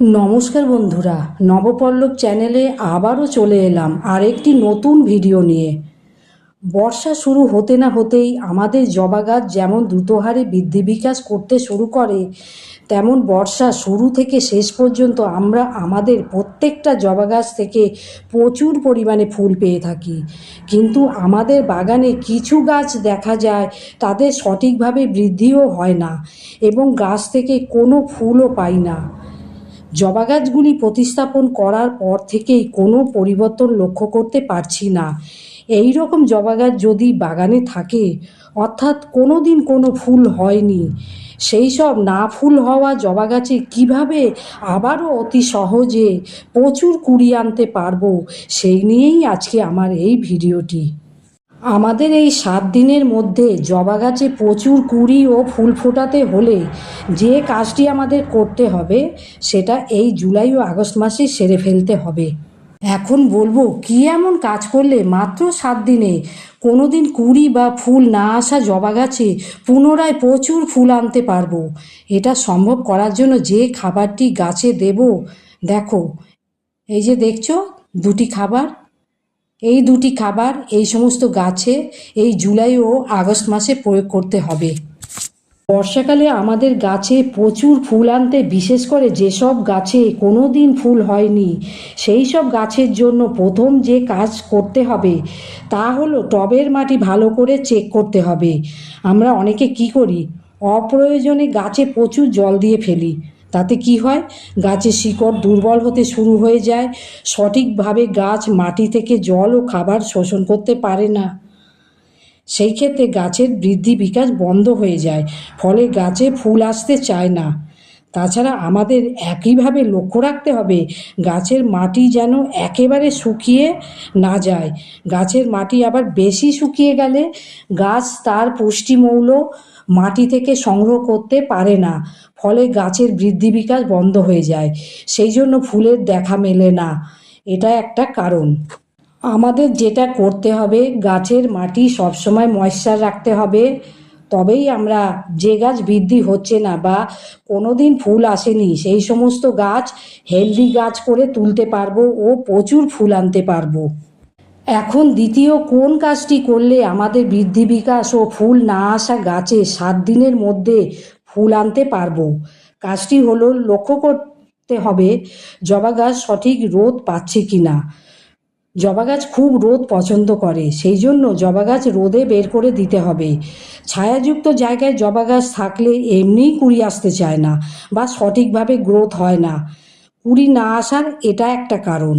নমস্কার বন্ধুরা, নবপল্লব চ্যানেলে আবারও চলে এলাম আরেকটি নতুন ভিডিও নিয়ে। বর্ষা শুরু হতে না হতেই আমাদের জবা গাছ যেমন দ্রুত হারে বৃদ্ধি বিকাশ করতে শুরু করে, তেমন বর্ষা শুরু থেকে শেষ পর্যন্ত আমরা আমাদের প্রত্যেকটা জবা গাছ থেকে প্রচুর পরিমাণে ফুল পেয়ে থাকি। কিন্তু আমাদের বাগানে কিছু গাছ দেখা যায় তাদের সঠিকভাবে বৃদ্ধিও হয় না এবং গাছ থেকে কোনো ফুলও পাই না। জবা গাছগুলি প্রতিস্থাপন করার পর থেকেই কোনো পরিবর্তন লক্ষ্য করতে পারছি না। এই রকম জবা গাছ যদি বাগানে থাকে, অর্থাৎ কোনো দিন কোনো ফুল হয়নি, সেই সব না ফুল হওয়া জবা গাছে কীভাবে আবারও অতি সহজে প্রচুর কুড়ি আনতে পারব, সেই নিয়েই আজকে আমার এই ভিডিওটি। আমাদের এই সাত দিনের মধ্যে জবা গাছে প্রচুর কুড়ি ও ফুল ফোটাতে হলে যে কাজটি আমাদের করতে হবে, সেটা এই জুলাই ও আগস্ট মাসে সেরে ফেলতে হবে। এখন বলব, কি এমন কাজ করলে মাত্র সাত দিনে কোনো দিন কুড়ি বা ফুল না আসা জবা গাছে পুনরায় প্রচুর ফুল আনতে পারব? এটা সম্ভব করার জন্য যে খাবারটি গাছে দেব, দেখো। এই যে দেখছ, দুটি খাবার এই দুটি খাবার, এই সমস্ত গাছে এই জুলাই ও আগস্ট মাসে প্রয়োগ করতে হবে। বর্ষাকালে আমাদের গাছে প্রচুর ফুল আনতে, বিশেষ করে যেসব গাছে কোনো দিন ফুল হয়নি, সেই সব গাছের জন্য প্রথম যে কাজ করতে হবে, তা হলো টবের মাটি ভালো করে চেক করতে হবে। আমরা অনেকে কি করি? অপ্রয়োজনে গাছে প্রচুর জল দিয়ে ফেলি। তাতে কি হয়? গাছের শিকড় দুর্বল হতে শুরু হয়ে যায়। সঠিকভাবে গাছ মাটি থেকে জল ও খাবার শোষণ করতে পারে না। সেই ক্ষেত্রে গাছের বৃদ্ধি বিকাশ বন্ধ হয়ে যায়, ফলে গাছে ফুল আসতে চায় না। তাছাড়া আমাদের একইভাবে লক্ষ্য রাখতে হবে, গাছের মাটি যেন একেবারে শুকিয়ে না যায়। গাছের মাটি আবার বেশি শুকিয়ে গেলে গাছ তার পুষ্টিমৌল মাটি থেকে সংগ্রহ করতে পারে না, ফলে গাছের বৃদ্ধি বিকাশ বন্ধ হয়ে যায়। সেই জন্য ফুলের দেখা মেলে না। এটা একটা কারণ। আমাদের যেটা করতে হবে, গাছের মাটি সবসময় ময়শ্চার রাখতে হবে। তবেই আমরা যে গাছ বৃদ্ধি হচ্ছে না বা কোনো দিন ফুল আসেনি, সেই সমস্ত গাছ হেলদি গাছ করে তুলতে পারব ও প্রচুর ফুল আনতে পারব। এখন দ্বিতীয় কোন কাজটি করলে আমাদের বৃদ্ধি বিকাশ ও ফুল না আসা গাছে সাত দিনের মধ্যে ফুল আনতে পারব? কাজটি হলো লক্ষ্য করতে হবে জবা গাছ সঠিক রোদ পাচ্ছে কি না জবা গাছ খুব রোদ পছন্দ করে, সেই জন্য জবা গাছ রোদে বের করে দিতে হবে। ছায়াযুক্ত জায়গায় জবা গাছ থাকলে এমনিই কুড়ি আসতে চায় না বা সঠিকভাবে গ্রোথ হয় না। কুড়ি না আসার এটা একটা কারণ।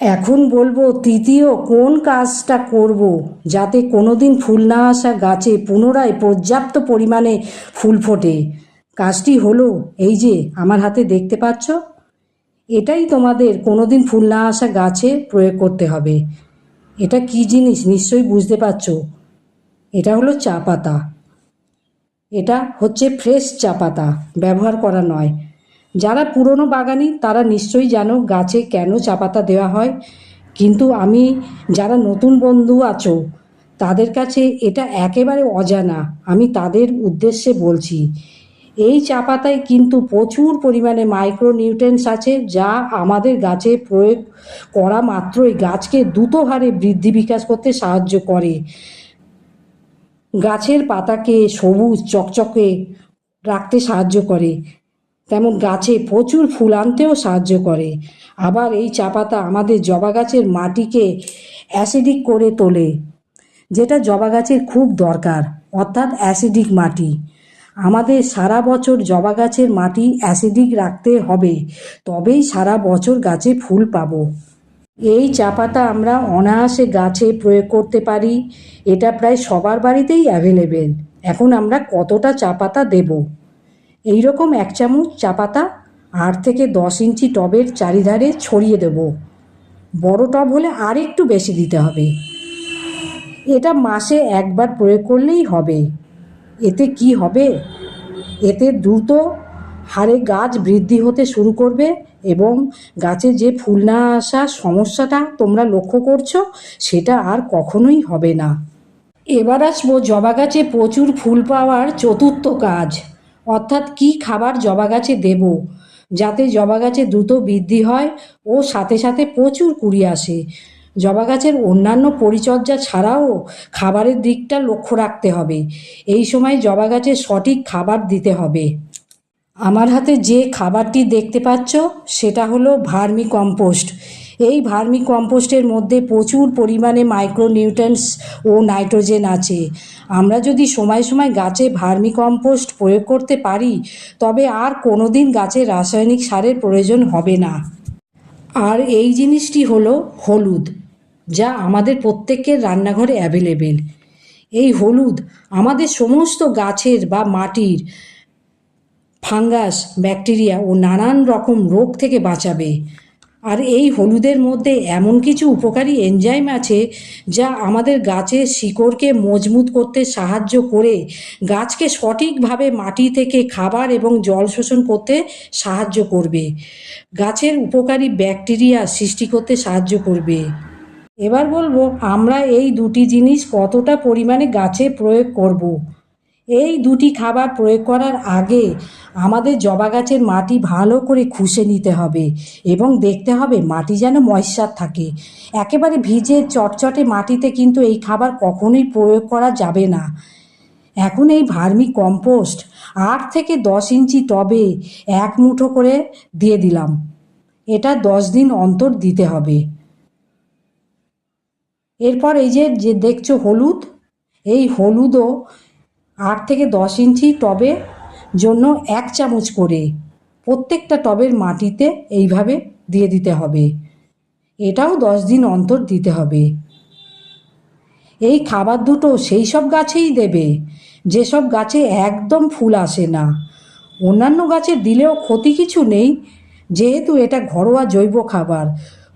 এখন বলব তৃতীয় কোন কাজটা করব যাতে কোনো দিন ফুল না আসা গাছে পুনরায় পর্যাপ্ত পরিমাণে ফুল ফোটে? কাজটি হলো এই যে, আমার হাতে দেখতে পাচ্ছ? এটাই তোমাদের কোনো দিন ফুল না আসা গাছে প্রয়োগ করতে হবে। এটা কি জিনিস? নিশ্চয়ই বুঝতে পারছ। এটা হলো চা পাতা। এটা হচ্ছে ফ্রেশ চা পাতা। ব্যবহার করা নয়। যারা পুরনো বাগানি, তারা নিশ্চয়ই জানো গাছে কেন চা পাতা দেওয়া হয়। কিন্তু আমি যারা নতুন বন্ধু আছো, তাদের কাছে এটা একেবারে অজানা। আমি তাদের উদ্দেশ্যে বলছি, এই চা পাতায় কিন্তু প্রচুর পরিমাণে মাইক্রোনিউট্রেন্টস আছে, যা আমাদের গাছে প্রয়োগ করা মাত্রই গাছকে দ্রুত হারে বৃদ্ধি বিকাশ করতে সাহায্য করে। গাছের পাতাকে সবুজ, চকচকে রাখতে সাহায্য করে। তেমন গাছে প্রচুর ফুল আনতেও সাহায্য করে। আবার এই চা পাতা আমাদের জবা গাছের মাটিকে অ্যাসিডিক করে তোলে, যেটা জবা গাছের খুব দরকার, অর্থাৎ অ্যাসিডিক মাটি। আমাদের সারা বছর জবা গাছের মাটি অ্যাসিডিক রাখতে হবে, তবেই সারা বছর গাছে ফুল পাবো। এই চা পাতা আমরা অনায়াসে গাছে প্রয়োগ করতে পারি, এটা প্রায় সবার বাড়িতেই অ্যাভেলেবেল এখন আমরা কতটা চা পাতা দেব? এই রকম এক চামচ চা পাতা আট থেকে দশ ইঞ্চি টবের চারিধারে ছড়িয়ে দেব। বড় টব হলে আর একটু বেশি দিতে হবে। এটা মাসে একবার প্রয়োগ করলেই হবে। এতে কি হবে? এতে দ্রুত হারে গাছ বৃদ্ধি হতে শুরু করবে এবং গাছে যে ফুল না আসার সমস্যাটা তোমরা লক্ষ্য করছ, সেটা আর কখনোই হবে না। এবার আসব জবা গাছে প্রচুর ফুল পাওয়ার চতুর্থ কাজ। অর্থাৎ কি খাবার জবা গাছে দেব? যাতে জবা গাছে দ্রুত বৃদ্ধি হয় ও সাথে সাথে প্রচুর কুড়ি আসে। জবা গাছের অন্যান্য পরিচর্যা ছাড়াও খাবারের দিকটা লক্ষ্য রাখতে হবে। এই সময় জবা গাছে সঠিক খাবার দিতে হবে। আমার হাতে যে খাবারটি দেখতে পাচ্ছ, সেটা হলো ভার্মি কম্পোস্ট। এই ভার্মি কম্পোস্টের মধ্যে প্রচুর পরিমাণে মাইক্রোনিউট্রেন্টস ও নাইট্রোজেন আছে। আমরা যদি সময় সময় গাছে ভার্মি কম্পোস্ট প্রয়োগ করতে পারি, তবে আর কোনো দিন গাছে রাসায়নিক সারের প্রয়োজন হবে না। আর এই জিনিসটি হলো হলুদ, যা আমাদের প্রত্যেকের রান্নাঘরে অ্যাভেলেবেল এই হলুদ আমাদের সমস্ত গাছের বা মাটির ফাঙ্গাস ব্যাকটেরিয়া ও নানান রকম রোগ থেকে বাঁচাবে। আর এই হলুদের মধ্যে এমন কিছু উপকারী এনজাইম আছে যা আমাদের গাছের শিকড়কে মজবুত করতে সাহায্য করে। গাছকে সঠিকভাবে মাটি থেকে খাবার এবং জল শোষণ করতে সাহায্য করবে। গাছের উপকারী ব্যাকটেরিয়া সৃষ্টি করতে সাহায্য করবে। এবার বলব, আমরা এই দুটি জিনিস কতটা পরিমাণে গাছে প্রয়োগ করব। এই দুটি খাবার প্রয়োগ করার আগে আমাদের জবা গাছের মাটি ভালো করে খুশে নিতে হবে এবং দেখতে হবে মাটি যেন ময়শ্চার থাকে। একেবারে ভিজে চটচটে মাটিতে কিন্তু এই খাবার কখনোই প্রয়োগ করা যাবে না। এখন এই ভার্মি কম্পোস্ট আট থেকে দশ ইঞ্চি টবে এক মুঠো করে দিয়ে দিলাম। এটা দশ দিন অন্তর দিতে হবে। এরপর এই যে যে দেখছ হলুদ, এই হলুদও আট থেকে দশ ইঞ্চি টবে জন্য এক চামচ করে প্রত্যেকটা টবের মাটিতে এইভাবে দিয়ে দিতে হবে। এটাও দশ দিন অন্তর দিতে হবে। এই খাবার দুটো সেই সব গাছেই দেবে। যেসব গাছে একদম ফুল আসে না। অন্যান্য গাছে দিলেও ক্ষতি কিছু নেই। যেহেতু এটা ঘরোয়া জৈব খাবার।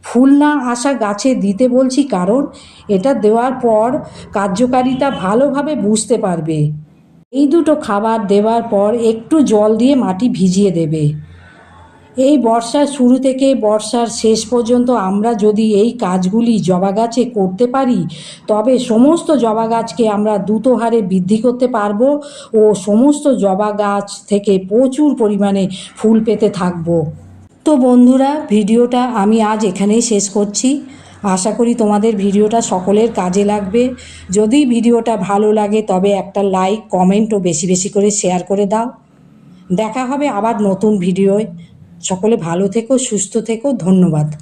ফুল না আসা গাছে দিতে বলছি কারণ এটা দেওয়ার পর কার্যকারিতা ভালোভাবে বুঝতে পারবে। এই দুটো খাবার দেওয়ার পর একটু জল দিয়ে মাটি ভিজিয়ে দেবে। এই বর্ষার শুরু থেকে বর্ষার শেষ পর্যন্ত আমরা যদি এই কাজগুলি জবা গাছে করতে পারি, তবে সমস্ত জবা গাছকে আমরা দ্রুত হারে বৃদ্ধি করতে পারব ও সমস্ত জবা গাছ থেকে প্রচুর পরিমাণে ফুল পেতে থাকব। তো বন্ধুরা, ভিডিওটা আমি আজ এখানেই শেষ করছি। আশা করি তোমাদের ভিডিওটা সকলের কাজে লাগবে। যদি ভিডিওটা ভালো লাগে, তবে একটা লাইক কমেন্টও বেশি বেশি করে শেয়ার করে দাও। দেখা হবে আবার নতুন ভিডিওয়। সকলে ভালো থেকো, সুস্থ থেকো, ধন্যবাদ।